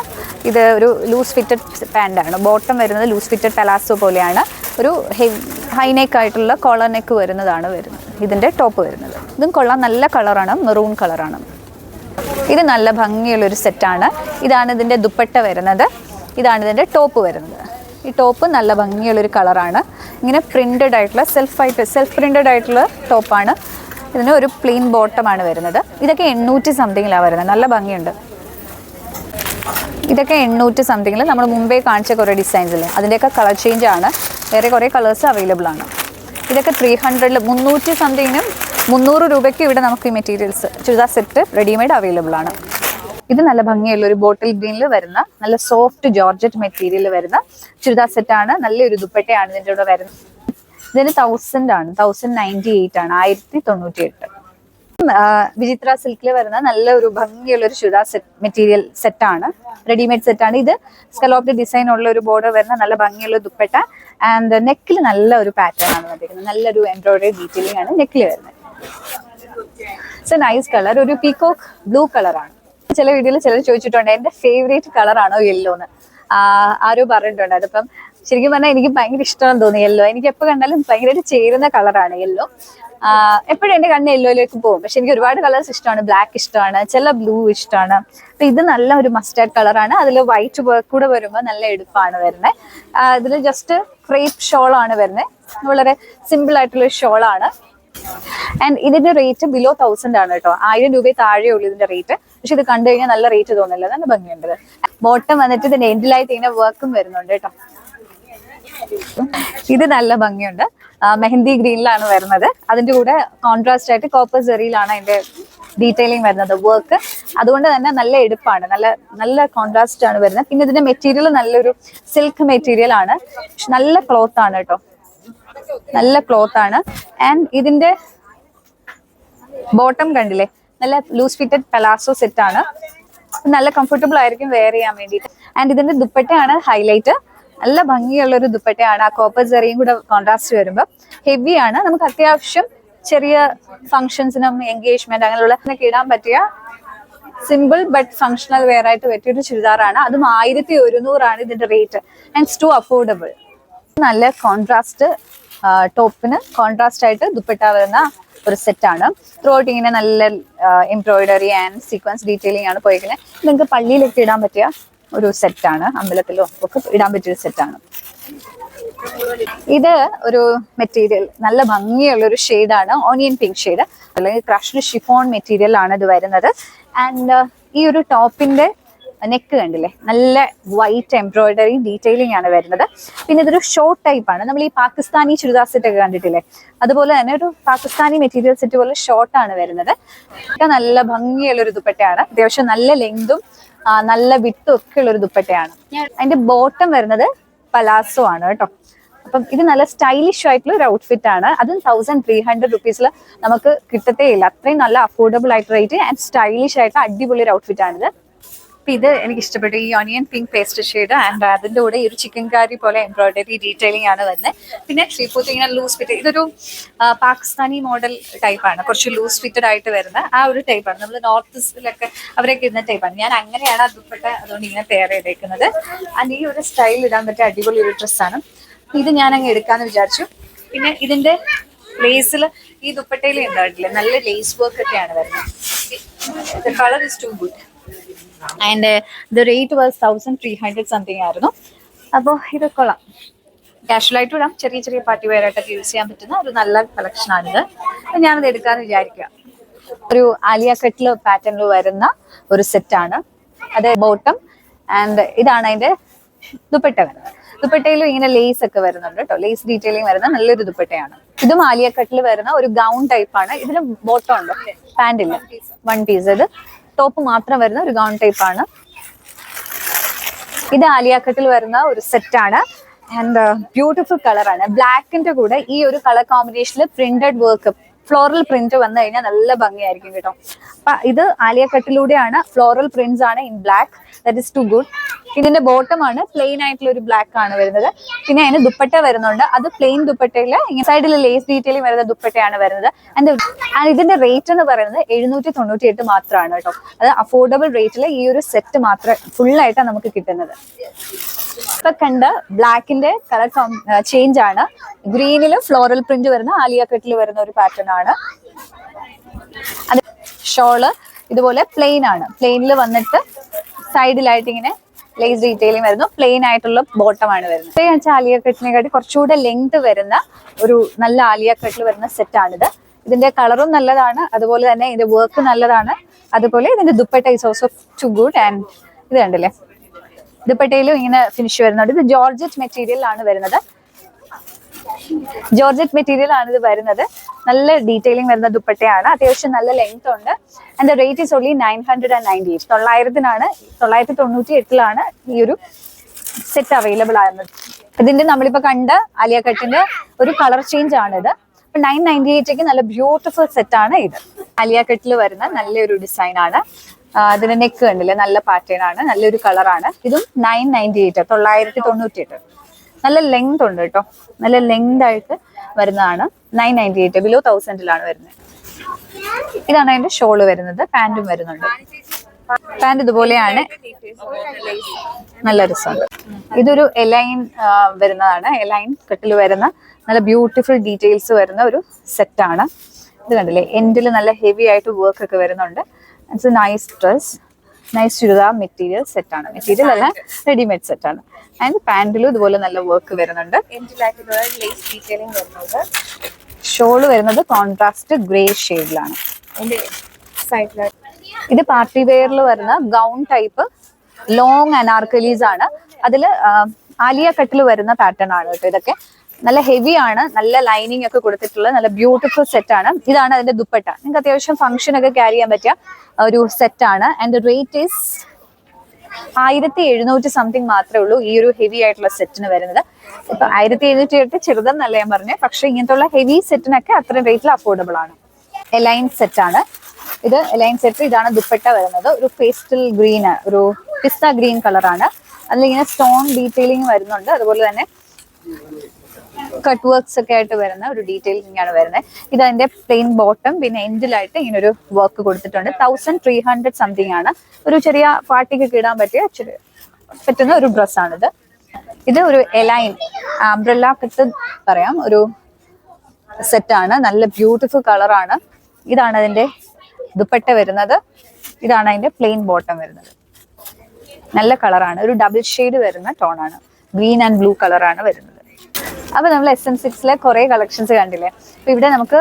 ഇത് ഒരു ലൂസ് ഫിറ്റഡ് പാന്റാണ് ബോട്ടം വരുന്നത് ലൂസ് ഫിറ്റഡ് പലാസോ പോലെയാണ്. ഒരു ഹെവി ഹൈ ആയിട്ടുള്ള കോളർ നെക്ക് വരുന്നതാണ് വരുന്നത്. ഇതിന്റെ ടോപ്പ് വരുന്നത്. ഇതും കൊള്ളാം. നല്ല കളറാണ് മെറൂൺ കളറാണ് ഇത് നല്ല ഭംഗിയുള്ളൊരു സെറ്റാണ് ഇതാണ് ഇതിന്റെ ദുപ്പട്ട വരുന്നത്. ഇതാണ് ഇതിന്റെ ടോപ്പ് വരുന്നത്. ഈ ടോപ്പ് നല്ല ഭംഗിയുള്ളൊരു കളറാണ് ഇങ്ങനെ പ്രിന്റഡ് ആയിട്ടുള്ള സെൽഫായിട്ട് സെൽഫ് പ്രിന്റഡ് ആയിട്ടുള്ള ടോപ്പാണ് ഇതിന് ഒരു പ്ലെയിൻ ബോട്ടമാണ് വരുന്നത്. ഇതൊക്കെ എണ്ണൂറ്റി സംതിങ്ങിലാണ് വരുന്നത്. നല്ല ഭംഗിയുണ്ട്. ഇതൊക്കെ എണ്ണൂറ്റി സംതിങ്ങിൽ നമ്മൾ മുമ്പേ കാണിച്ച കുറേ ഡിസൈൻസ് ഇല്ലേ അതിന്റെയൊക്കെ കളർ ചേഞ്ച് ആണ്. വേറെ കുറേ കളേഴ്സ് അവൈലബിൾ ആണ്. ഇതൊക്കെ ത്രീ ഹൺഡ്രഡിൽ മുന്നൂറ്റി സംതിങ്ങിനും മുന്നൂറ് രൂപയ്ക്ക് ഇവിടെ നമുക്ക് ഈ materials churidar set readymade available ആണ്. ഇത് നല്ല ഭംഗിയുള്ള ഒരു ബോട്ടിൽ ഗ്രീനിൽ വരുന്ന നല്ല സോഫ്റ്റ് ജോർജറ്റ് മെറ്റീരിയൽ വരുന്ന ചുരിദാർ സെറ്റാണ് നല്ലൊരു ദുപ്പട്ടയാണ് ഇതിന്റെ കൂടെ വരുന്നത്. ഇതിന് തൗസൻഡ് ആണ്. തൗസൻഡ് നയന്റി എയ്റ്റ് ആണ്. ആയിരത്തി തൊണ്ണൂറ്റി എട്ട് വിചിത്ര സിൽക്കിൽ വരുന്ന നല്ല ഒരു ഭംഗിയുള്ള ഒരു ചുരിദാർ സെറ്റ് മെറ്റീരിയൽ സെറ്റ് ആണ്. റെഡിമെയ്ഡ് സെറ്റ് ആണ്. ഇത് സ്കലോപ്പിന്റെ ഡിസൈൻ ഉള്ള ഒരു ബോർഡർ വരുന്ന നല്ല ഭംഗിയുള്ള ദുപ്പട്ട. ആൻഡ് നെക്കിൽ നല്ല ഒരു പാറ്റേൺ ആണ് വന്നിരിക്കുന്നത്. നല്ലൊരു എംബ്രോയിഡറി ഡീറ്റെയിലിംഗ് ആണ് നെക്കിൽ വരുന്നത്. ഇറ്റ്സ് നൈസ് കളർ ഒരു പീകോക്ക് ബ്ലൂ കളറാണ് ചില വീഡിയോയിൽ ചിലർ ചോദിച്ചിട്ടുണ്ട് എന്റെ ഫേവറേറ്റ് കളറാണോ യെല്ലോ എന്ന് ആരോ പറഞ്ഞിട്ടുണ്ട്. അതിപ്പം ശരിക്കും പറഞ്ഞാൽ എനിക്ക് ഭയങ്കര ഇഷ്ടമാണെന്ന് തോന്നി യെല്ലോ എനിക്ക് എപ്പോൾ കണ്ടാലും ഭയങ്കരമായിട്ട് ചേരുന്ന കളറാണ് യെല്ലോ എപ്പോഴും എന്റെ കണ്ണ് യെല്ലോയിലേക്ക് പോകും. പക്ഷെ എനിക്ക് ഒരുപാട് കളേഴ്സ് ഇഷ്ടമാണ്. ബ്ലാക്ക് ഇഷ്ടമാണ്. ചില ബ്ലൂ ഇഷ്ടമാണ്. അപ്പൊ ഇത് നല്ല ഒരു മസ്റ്റാർഡ് കളറാണ് അതിൽ വൈറ്റ് കൂടെ വരുമ്പോൾ നല്ല എടുപ്പാണ് വരുന്നത് ഇതിൽ ജസ്റ്റ് ക്രേപ്പ് ഷോൾ ആണ് വരുന്നത് വളരെ സിമ്പിൾ ആയിട്ടുള്ള ഷോളാണ് ആൻഡ് ഇതിന്റെ റേറ്റ് ബിലോ തൗസൻഡ് ആണ് കേട്ടോ ആയിരം രൂപ താഴെ ഉള്ളൂ ഇതിന്റെ റേറ്റ് പക്ഷെ ഇത് കണ്ടു കഴിഞ്ഞാൽ നല്ല റേറ്റ് തോന്നില്ല. അതാണ് ഭംഗിയുണ്ട്. ബോട്ടം വന്നിട്ട് ഇതിന്റെ എൻഡിലായിട്ട് ഇങ്ങനെ വർക്കും വരുന്നുണ്ട് കേട്ടോ ഇത് നല്ല ഭംഗിയുണ്ട്. മെഹന്തി ഗ്രീനിലാണ് വരുന്നത്. അതിന്റെ കൂടെ കോൺട്രാസ്റ്റ് ആയിട്ട് കോപ്പർ ജെറിയിലാണ് അതിന്റെ ഡീറ്റെയിലിംഗ് വരുന്നത് വർക്ക് അതുകൊണ്ട് തന്നെ നല്ല എടുപ്പാണ്. നല്ല നല്ല കോൺട്രാസ്റ്റ് ആണ് വരുന്നത്. പിന്നെ ഇതിന്റെ മെറ്റീരിയൽ നല്ലൊരു സിൽക്ക് മെറ്റീരിയൽ ആണ്. നല്ല ക്ലോത്ത് ആണ് കേട്ടോ. നല്ല ക്ലോത്ത് ആണ്. ആൻഡ് ഇതിന്റെ ബോട്ടം കണ്ടില്ലേ? നല്ല ലൂസ് ഫിറ്റഡ് പലാസോ സെറ്റ് ആണ്. നല്ല കംഫർട്ടബിൾ ആയിരിക്കും വെയർ ചെയ്യാൻ വേണ്ടിയിട്ട്. ആൻഡ് ഇതിന്റെ ദുപ്പട്ടയാണ് ഹൈലൈറ്റ് നല്ല ഭംഗിയുള്ള ഒരു ദുപ്പട്ടയാണ്. ആ കോപ്പർ ചെറിയും കൂടെ കോൺട്രാസ്റ്റ് വരുമ്പോൾ ഹെവിയാണ് നമുക്ക് അത്യാവശ്യം ചെറിയ ഫംഗ്ഷൻസിനും എൻഗേജ്മെന്റ് അങ്ങനെയുള്ള ഇടാൻ പറ്റിയ സിമ്പിൾ ബട്ട് ഫംഗ്ഷണൽ വെയർ ആയിട്ട് പറ്റിയൊരു ചുരിദാറാണ്. അതും ആയിരത്തി ഒരുന്നൂറാണ് ഇതിന്റെ റേറ്റ് ആൻഡ് ടു അഫോർഡബിൾ നല്ല കോൺട്രാസ്റ്റ് ടോപ്പിന് കോൺട്രാസ്റ്റ് ആയിട്ട് ദുപ്പട്ട വരുന്ന ഒരു സെറ്റാണ് ത്രോട്ട് ഇങ്ങനെ നല്ല എംബ്രോയിഡറി ആൻഡ് സീക്വൻസ് ഡീറ്റെയിലിംഗ് ആണ് പോയിരിക്കുന്നത് നിങ്ങൾക്ക് പള്ളിയിലൊക്കെ ഇടാൻ പറ്റിയ ഒരു സെറ്റാണ്. അമ്പലത്തിലോ ഒക്കെ ഇടാൻ പറ്റിയൊരു സെറ്റാണ്. ഇത് ഒരു മെറ്റീരിയൽ നല്ല ഭംഗിയുള്ള ഒരു ഷെയ്ഡാണ്. ഓണിയൻ പിങ്ക് ഷെയ്ഡ് അല്ലെങ്കിൽ ക്രഷ്ഡ് ഷിഫോൺ മെറ്റീരിയൽ ആണ് ഇത് വരുന്നത്. ആൻഡ് ഈ ഒരു ടോപ്പിന്റെ നെക്ക് കണ്ടില്ലേ? നല്ല വൈറ്റ് എംബ്രോയിഡറി ഡീറ്റെയിലിംഗ് ആണ് വരുന്നത്. പിന്നെ ഇതൊരു ഷോർട്ട് ടൈപ്പ് ആണ്. നമ്മൾ ഈ പാകിസ്ഥാനി ചുരിദാർ സെറ്റ് ഒക്കെ കണ്ടിട്ടില്ലേ? അതുപോലെ തന്നെ ഒരു പാകിസ്ഥാനി മെറ്റീരിയൽ സെറ്റ് പോലെ ഷോർട്ട് ആണ് വരുന്നത്. നല്ല ഭംഗിയുള്ള ഒരു ദുപ്പട്ടയാണ്. അത്യാവശ്യം നല്ല ലെങ്തും നല്ല വിട്ടും ഒക്കെ ഉള്ള ഒരു ദുപ്പട്ടയാണ് അതിന്റെ ബോട്ടം വരുന്നത് പലാസോ ആണ് കേട്ടോ. അപ്പം ഇത് നല്ല സ്റ്റൈലിഷ് ആയിട്ടുള്ള ഒരു ഔട്ട്ഫിറ്റ് ആണ്. അതും തൗസൻഡ് ത്രീ ഹൺഡ്രഡ് റുപ്പീസിൽ നമുക്ക് കിട്ടത്തേ ഇല്ല അത്രയും നല്ല അഫോർഡബിൾ ആയിട്ട് റേറ്റ് ആൻഡ് സ്റ്റൈലിഷ് ആയിട്ട് അടിപൊളി ഒരു ഔട്ട്ഫിറ്റ് ആണിത്. അപ്പൊ ഇത് എനിക്ക് ഇഷ്ടപ്പെട്ടു ഈ onion pink pastel shade and അതിന്റെ കൂടെ ഈ ഒരു ചിക്കൻ കാരി പോലെ എംബ്രോയിഡറി ഡീറ്റെയിലിംഗ് ആണ് വരുന്നത്. പിന്നെ ശ്രീപൂത്ത് ഇങ്ങനെ ലൂസ് ഫിറ്റ് ഇതൊരു പാകിസ്ഥാനി മോഡൽ ടൈപ്പാണ് കുറച്ച് ലൂസ് ഫിറ്റഡ് ആയിട്ട് വരുന്ന ആ ഒരു ടൈപ്പാണ് നമ്മൾ നോർത്ത് ഈസ്റ്റിലൊക്കെ അവരൊക്കെ ഇരുന്ന ടൈപ്പാണ് ഞാൻ അങ്ങനെയാണ് ആ ദുപ്പട്ട അതുകൊണ്ട് ഇങ്ങനെ പെയർ ചെയ്തേക്കുന്നത്. ആൻഡ് ഈ ഒരു സ്റ്റൈൽ ഇടാൻ പറ്റിയ അടിപൊളി ഒരു ഡ്രസ്സാണ് ഇത് ഞാൻ അങ്ങ് എടുക്കാന്ന് വിചാരിച്ചു. പിന്നെ ഇതിന്റെ ലേസിൽ ഈ ദുപ്പട്ടയിൽ ഉണ്ടായിട്ടില്ലേ നല്ല ലേസ് വർക്ക് ഒക്കെയാണ് വരുന്നത്. Colour is too good and the rate was thousand three hundred something ആയിരുന്നു. അപ്പോൾ ഇത് കൊള്ളാം. കാഷ്വൽ ആയിട്ട് ഇടാം. ചെറിയ ചെറിയ പാർട്ടി വെയർ യൂസ് ചെയ്യാൻ പറ്റുന്ന ഒരു നല്ല അപ്പോൾ ഞാനത് എടുക്കാന്ന് വിചാരിക്കുക ഒരു ആലിയ കട്ടിൽ പാറ്റേണിൽ വരുന്ന ഒരു സെറ്റാണ് അത് ബോട്ടം ആൻഡ് ഇതാണ് അതിന്റെ ദുപ്പട്ട വരുന്നത്. ദുപ്പട്ടയിലും ഇങ്ങനെ ലേസ് ഒക്കെ വരുന്നുണ്ട് കേട്ടോ. ലേസ് ഡീറ്റെയിലിംഗ് വരുന്ന നല്ലൊരു ദുപ്പട്ടയാണ്. ഇതും ആലിയ കട്ടിൽ വരുന്ന ഒരു ഗൗൺ ടൈപ്പ് ആണ്. ഇതിന് ബോട്ടം ഉണ്ട്. ഇല്ല. വൺ പീസ് ഇത് ടോപ്പ് മാത്രം വരുന്ന ഒരു ഗൗൺ ടൈപ്പ് ആണ്. ഇത് ആലിയാക്കട്ടിൽ വരുന്ന ഒരു സെറ്റ് ആണ്. ആൻഡ് ബ്യൂട്ടിഫുൾ കളറാണ് ബ്ലാക്കിന്റെ കൂടെ ഈ ഒരു കളർ കോമ്പിനേഷനിൽ പ്രിന്റഡ് വർക്ക് ഫ്ലോറൽ പ്രിന്റ് വന്നു കഴിഞ്ഞാൽ നല്ല ഭംഗിയായിരിക്കും കേട്ടോ. അപ്പൊ ഇത് ആലിയ കട്ടിലൂടെയാണ് ഫ്ലോറൽ പ്രിന്റ്സ് ആണ് in black that is too good ഇതിന്റെ ബോട്ടം ആണ് പ്ലെയിൻ ആയിട്ടുള്ള ഒരു ബ്ലാക്ക് ആണ് വരുന്നത്. പിന്നെ അതിന് ദുപ്പട്ട വരുന്നുണ്ട്. അത് പ്ലെയിൻ ദുപ്പട്ടയിൽ ഇങ്ങനെ സൈഡിൽ ലേസ് ഡീറ്റെയിലിംഗ് വരുന്ന ദുപ്പട്ടയാണ് വരുന്നത്. ആൻഡ് ആൻഡ് ഇതിന്റെ റേറ്റ് എന്ന് പറയുന്നത് എഴുന്നൂറ്റി തൊണ്ണൂറ്റി എട്ട് മാത്രമാണ് കേട്ടോ. അത് അഫോർഡബിൾ റേറ്റിൽ ഈ ഒരു സെറ്റ് മാത്രമേ ഫുൾ ആയിട്ടാണ് നമുക്ക് കിട്ടുന്നത്. ഇപ്പൊ കണ്ട ബ്ലാക്കിന്റെ കളർ ചേഞ്ച് ആണ്. ഗ്രീനിൽ ഫ്ലോറൽ പ്രിന്റ് വരുന്ന ആലിയ കട്ടിൽ വരുന്ന ഒരു പാറ്റേൺ ആണ്. അത് ഷോൾ ഇതുപോലെ പ്ലെയിൻ ആണ്. പ്ലെയിനിൽ വന്നിട്ട് സൈഡിലായിട്ട് ഇങ്ങനെ ലേസ് ഡീറ്റെയിലിംഗ് വരുന്നു. പ്ലെയിൻ ആയിട്ടുള്ള ബോട്ടം ആണ് വരുന്നത്. പ്ലെയിൻ വെച്ചാൽ ആലിയ കട്ടിനെക്കാട്ടി കുറച്ചുകൂടെ ലെങ്ത് വരുന്ന ഒരു നല്ല ആലിയ കട്ടിൽ വരുന്ന സെറ്റ് ആണിത്. ഇതിന്റെ കളറും നല്ലതാണ്. അതുപോലെ തന്നെ ഇതിന്റെ വർക്ക് നല്ലതാണ്. അതുപോലെ ഇതിന്റെ dupatta is also too good and ഇത് കണ്ടില്ലേ? ദുപ്പട്ടയിലും ഇങ്ങനെ ഫിനിഷ് വരുന്നുണ്ട്. ഇത് ജോർജറ്റ് മെറ്റീരിയൽ ആണ് വരുന്നത്. ജോർജറ്റ് മെറ്റീരിയൽ ആണ് ഇത് വരുന്നത്. നല്ല ഡീറ്റെയിലിംഗ് വരുന്ന ദുപ്പട്ടയാണ്. അത്യാവശ്യം നല്ല ലെങ്ത് ഉണ്ട്. And rate is only nine hundred and ninety eight തൊള്ളായിരത്തിനാണ് തൊള്ളായിരത്തി തൊണ്ണൂറ്റി എട്ടിലാണ് ഈ ഒരു സെറ്റ് അവൈലബിൾ ആയിരുന്നത്. ഇതിന്റെ നമ്മളിപ്പോ കണ്ട അലിയ കട്ടിന്റെ ഒരു കളർ ചേഞ്ച് ആണ് ഇത്. നയൻ നയന്റി എയ്റ്റേക്ക് നല്ല ബ്യൂട്ടിഫുൾ സെറ്റ് ആണ് ഇത്. അലിയ കട്ടിൽ വരുന്ന നല്ലൊരു ഡിസൈൻ ആണ്. അതിന്റെ നെക്ക് കണ്ടില്ലേ? നല്ല പാറ്റേൺ ആണ്. നല്ലൊരു കളറാണ് ഇതും നയൻ നയന്റി എയ്റ്റ് തൊള്ളായിരത്തി തൊണ്ണൂറ്റി എട്ട്. നല്ല ലെങ്ത് ഉണ്ട് കേട്ടോ. നല്ല ലെങ്ത് ആയിട്ട് വരുന്നതാണ്. നയൻ നയന്റി എയ്റ്റ് ബിലോ തൗസൻഡിലാണ് വരുന്നത്. ഇതാണ് അതിന്റെ ഷോൾ വരുന്നത്. പാന്റും വരുന്നുണ്ട്. പാന്റ് ഇതുപോലെയാണ്. നല്ല രസമുണ്ട് ഇതൊരു എലൈൻ വരുന്നതാണ്. എലൈൻ കെട്ടിൽ വരുന്ന നല്ല ബ്യൂട്ടിഫുൾ ഡീറ്റെയിൽസ് വരുന്ന ഒരു സെറ്റാണ് ഇത് കണ്ടില്ലേ? എൻഡിൽ നല്ല ഹെവി ആയിട്ട് വർക്ക് ഒക്കെ വരുന്നുണ്ട്. It's a nice dress nice churidar material set ആണ്. മെറ്റീരിയൽ അല്ല റെഡിമെയ്ഡ് സെറ്റ് ആണ്. ആൻഡ് പാന്റിലും ഇതുപോലെ നല്ല വർക്ക് വരുന്നുണ്ട്. ഷോൾ വരുന്നത്. ഷോൾ വരുന്നത് കോൺട്രാസ്റ്റ് ഗ്രേ ഷെയ്ഡിലാണ് ഇത് പാർട്ടി വെയറിൽ വരുന്ന ഗൗൺ ടൈപ്പ് ലോങ് അനാർക്കലീസ് ആണ്. അതിൽ ആലിയ കട്ടിൽ വരുന്ന പാറ്റേൺ ആണ് കേട്ടോ ഇതൊക്കെ. നല്ല ഹെവി ആണ് നല്ല ലൈനിങ് ഒക്കെ കൊടുത്തിട്ടുള്ള നല്ല ബ്യൂട്ടിഫുൾ സെറ്റ് ആണ്. ഇതാണ് അതിന്റെ ദുപ്പട്ട. നിങ്ങൾക്ക് അത്യാവശ്യം ഫംഗ്ഷൻ ഒക്കെ ക്യാരി ചെയ്യാൻ പറ്റിയ ഒരു സെറ്റ് ആണ്. ആൻഡ് റേറ്റ് ഈസ് ആയിരത്തി എഴുന്നൂറ്റി സംതിങ് മാത്രമേ ഉള്ളൂ ഈ ഒരു ഹെവി ആയിട്ടുള്ള സെറ്റിന് വരുന്നത്. ഇപ്പൊ ആയിരത്തി എഴുന്നൂറ്റി എട്ട് ചെറുതെന്നല്ല ഞാൻ പറഞ്ഞത് പക്ഷെ ഇങ്ങനത്തെ ഹെവി സെറ്റിനൊക്കെ അത്രയും റേറ്റിൽ അഫോർഡബിൾ ആണ്. എലൈൻ സെറ്റ് ആണ്. ഇത് എലൈൻ സെറ്റ് ഇതാണ് ദുപ്പട്ട വരുന്നത്. ഒരു പേസ്റ്റൽ ഗ്രീൻ ഒരു പിസ്ത ഗ്രീൻ കളറാണ് അതിലിങ്ങനെ സ്റ്റോൺ ഡീറ്റെയിലിംഗ് വരുന്നുണ്ട്. അതുപോലെ തന്നെ കട്ട് വർക്ക്സ് ഒക്കെ ആയിട്ട് വരുന്ന ഒരു ഡീറ്റെയിലിംഗ് ആണ് വരുന്നത്. ഇത് അതിന്റെ പ്ലെയിൻ ബോട്ടം പിന്നെ എൻഡിലായിട്ട് ഇങ്ങനെ ഒരു വർക്ക് കൊടുത്തിട്ടുണ്ട്. തൗസൻഡ് ത്രീ ഹൺഡ്രഡ് സംതിങ് ആണ്. ഒരു ചെറിയ പാർട്ടിക്ക് ഇടാൻ പറ്റിയ പറ്റുന്ന ഒരു ഡ്രസ്സാണിത് ഇത് ഒരു എലൈൻ അംബ്രല്ല കട്ട് പറയാം. ഒരു സെറ്റാണ് നല്ല ബ്യൂട്ടിഫുൾ കളറാണ് ഇതാണ് അതിന്റെ ദുപ്പട്ട വരുന്നത്. ഇതാണ് അതിന്റെ പ്ലെയിൻ ബോട്ടം വരുന്നത്. നല്ല കളറാണ് ഒരു ഡബിൾ ഷെയ്ഡ് വരുന്ന ടോണാണ് ഗ്രീൻ ആൻഡ് ബ്ലൂ കളറാണ് വരുന്നത്. അപ്പൊ നമ്മൾ എസ് എം സിക്സിലെ കുറെ കളക്ഷൻസ് കണ്ടില്ലേ? അപ്പൊ ഇവിടെ നമുക്ക്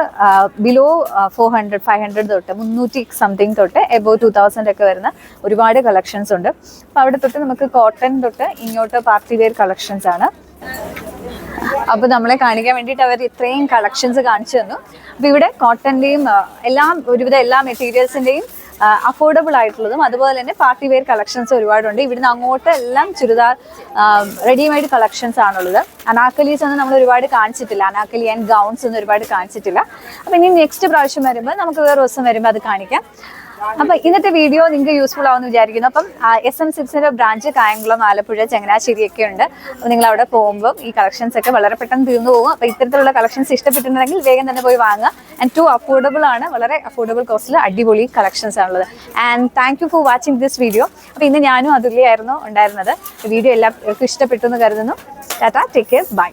below four hundred five hundred തൊട്ട് മുന്നൂറ്റി സംതിങ് തൊട്ട് എബോ ടു തൗസൻഡ് ഒക്കെ വരുന്ന ഒരുപാട് കളക്ഷൻസ് ഉണ്ട്. അപ്പൊ അവിടെ തൊട്ട് നമുക്ക് കോട്ടൺ തൊട്ട് ഇങ്ങോട്ട് പാർട്ടി വെയർ കളക്ഷൻസ് ആണ്. അപ്പൊ നമ്മളെ കാണിക്കാൻ വേണ്ടിയിട്ട് അവർ ഇത്രയും കളക്ഷൻസ് കാണിച്ചു തന്നു. അപ്പൊ ഇവിടെ കോട്ടന്റെയും എല്ലാം ഒരുവിധ എല്ലാ മെറ്റീരിയൽസിന്റെയും അഫോർഡബിൾ ആയിട്ടുള്ളതും അതുപോലെ തന്നെ പാർട്ടി വെയർ കളക്ഷൻസ് ഒരുപാടുണ്ട്. ഇവിടുന്ന് അങ്ങോട്ട് എല്ലാം ചുരിദാർ റെഡിമെയ്ഡ് കളക്ഷൻസ് ആണുള്ളത്. അനാക്കലീസ് ഒന്നും നമ്മൾ ഒരുപാട് കാണിച്ചിട്ടില്ല. അനാക്കലി ആൻഡ് ഗൗൺസ് ഒന്നും ഒരുപാട് കാണിച്ചിട്ടില്ല. അപ്പൊ ഇനി നെക്സ്റ്റ് പ്രാവശ്യം വരുമ്പോൾ നമുക്ക് വേറെ ദിവസം വരുമ്പോൾ അത് കാണിക്കാം. അപ്പൊ ഇന്നത്തെ വീഡിയോ നിങ്ങൾക്ക് യൂസ്ഫുൾ ആവുമെന്ന് വിചാരിക്കുന്നു. അപ്പം എസ് എം സിപ്സിന്റെ ബ്രാഞ്ച് കായംകുളം ആലപ്പുഴ ചങ്ങനാശ്ശേരി ഒക്കെ ഉണ്ട് നിങ്ങൾ അവിടെ പോകുമ്പോൾ ഈ കളക്ഷൻസ് ഒക്കെ വളരെ പെട്ടെന്ന് തീർന്നു പോകും. അപ്പൊ ഇത്തരത്തിലുള്ള കളക്ഷൻസ് ഇഷ്ടപ്പെട്ടിട്ടുണ്ടെങ്കിൽ വേഗം തന്നെ പോയി വാങ്ങുക. ആൻഡ് ടു അഫോർഡബിൾ ആണ്. വളരെ അഫോർഡബിൾ കോസ്റ്റിൽ അടിപൊളി കളക്ഷൻസ് ആണുള്ളത്. And thank you for watching this video അപ്പൊ ഇന്ന് ഞാനും അതുല്യായിരുന്നു ഉണ്ടായിരുന്നത്. വീഡിയോ എല്ലാവർക്കും ഇഷ്ടപ്പെട്ടു എന്ന് കരുതുന്നു. Tata take care bye